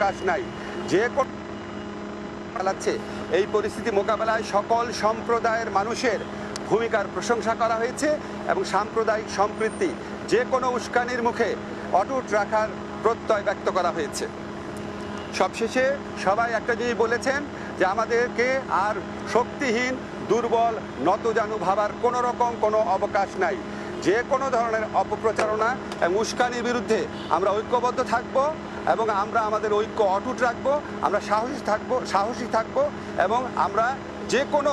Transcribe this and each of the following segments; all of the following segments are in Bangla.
অবকাশ নাই। যে চালাচ্ছে। এই পরিস্থিতি মোকাবেলায় সকল সম্প্রদায়ের মানুষের ভূমিকার প্রশংসা করা হয়েছে এবং সাম্প্রদায়িক সম্পৃক্তি যে কোনো উস্কানির মুখে অটুট রাখার প্রত্যয় ব্যক্ত করা হয়েছে। সবশেষে সবাই একটা জিনিস বলেছেন যে আমাদেরকে আর শক্তিহীন, দুর্বল, নতজানু ভাবার কোনো রকম কোনো অবকাশ নাই। যে কোনো ধরনের অপপ্রচারণা এবং উস্কানির বিরুদ্ধে আমরা ঐক্যবদ্ধ থাকব। এবং আমরা আমাদের ঐক্য অটুট রাখব, আমরা সাহসী থাকব সাহসী থাকব এবং আমরা যে কোনো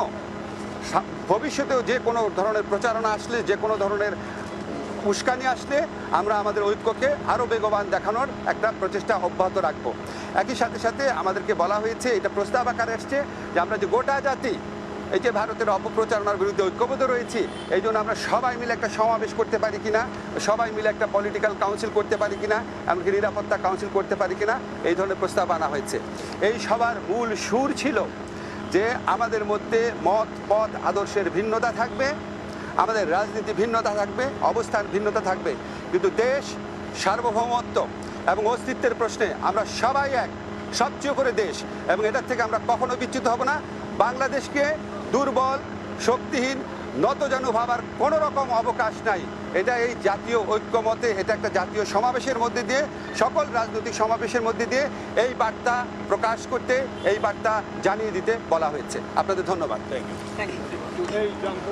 ভবিষ্যতেও যে কোনো ধরনের প্রচারণা আসলে, যে কোনো ধরনের উস্কানি আসলে আমরা আমাদের ঐক্যকে আরও বেগবান দেখানোর একটা প্রচেষ্টা অব্যাহত রাখব। একই সাথে সাথে আমাদেরকে বলা হয়েছে, এটা প্রস্তাব আকারে এসছে যে আমরা যে গোটা জাতি এই যে ভারতের অপপ্রচারণার বিরুদ্ধে ঐক্যবদ্ধ রয়েছি, এই জন্য আমরা সবাই মিলে একটা সমাবেশ করতে পারি কিনা, সবাই মিলে একটা পলিটিক্যাল কাউন্সিল করতে পারি কিনা, এমনকি নিরাপত্তা কাউন্সিল করতে পারি কিনা, এই ধরনের প্রস্তাব আনা হয়েছে। এই সবার মূল সুর ছিল যে আমাদের মধ্যে মত, পথ, আদর্শের ভিন্নতা থাকবে, আমাদের রাজনীতি ভিন্নতা থাকবে অবস্থান ভিন্নতা থাকবে, কিন্তু দেশ সার্বভৌমত্ব এবং অস্তিত্বের প্রশ্নে আমরা সবাই এক, সবচেয়ে করে দেশ, এবং এটার থেকে আমরা কখনো বিচ্যুত হব না। বাংলাদেশকে দুর্বল শক্তিহীন নত যেন ভাবার কোনো রকম অবকাশ নাই। এটা এই জাতীয় ঐক্যমতে এটা একটা জাতীয় সমাবেশের মধ্যে দিয়ে সকল রাজনৈতিক সমাবেশের মধ্যে দিয়ে এই বার্তা প্রকাশ করতে এই বার্তা জানিয়ে দিতে বলা হয়েছে। আপনাদের ধন্যবাদ। থ্যাংক জানতো